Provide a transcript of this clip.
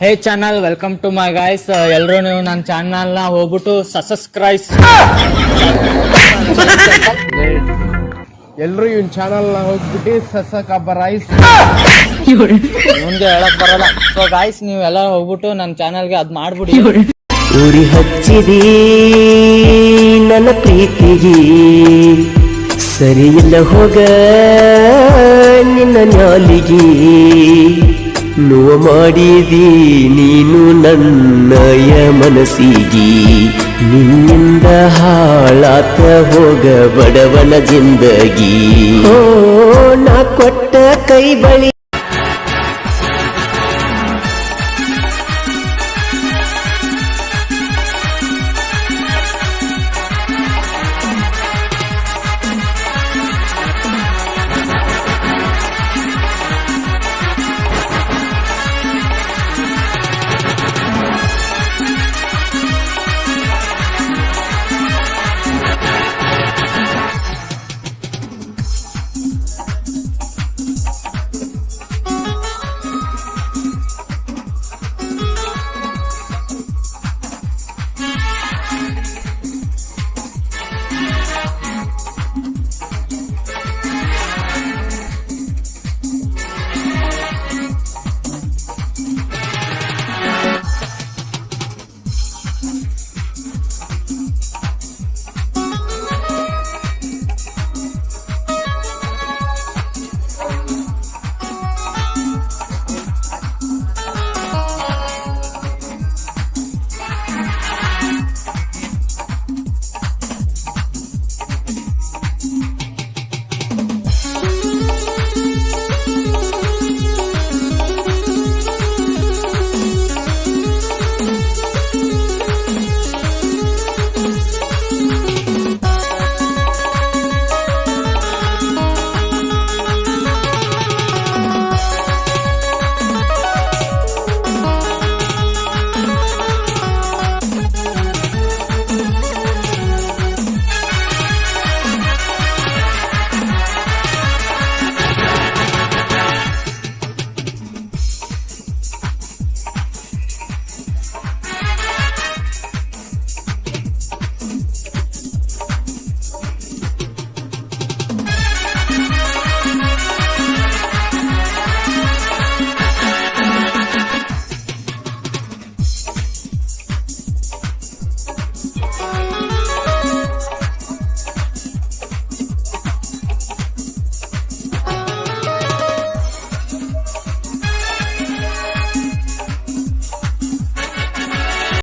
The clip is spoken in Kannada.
Hey channel welcome to my guys ಎಲ್ಲರೂ ನೀವು ನನ್ನ ಚಾನಲ್ನ ಹೋಗ್ಬಿಟ್ಟು ಸಬ್ಸ್ಕ್ರೈಸ್ ಎಲ್ರು ಇವನ್ ಚಾನಲ್ನ ಹೋಗ್ಬಿಟ್ಟು ಸಸಕ ರೈಸ್ ಮುಂದೆ ಹೇಳಕ್ ಬರಲ್ಲ. ಸೊ ಗಾಯ್ಸ್ ನೀವು ಎಲ್ಲ ಹೋಗ್ಬಿಟ್ಟು ನನ್ನ ಚಾನಲ್ಗೆ ಅದ್ ಮಾಡ್ಬಿಡಿ. ಉರಿ ಹಚ್ಚಿದಿ ನನ್ನ ಪ್ರೀತಿಗೆ. ಸರಿಯಿಲ್ಲ ಹೋಗ ನಿನ್ನ ನಾಲಿಗೆ ನೋವ ಮಾಡಿದಿ ನೀನು ನನ್ನಯ ಮನಸ್ಸಿಗಿ. ನಿನ್ನಿಂದ ಹಾಳಾತ ಹೋಗ ಬಡವನ ಜಿಂದಗಿ. ಓ, ನಾ ಕೊಟ್ಟ ಕೈ ಬಳಿ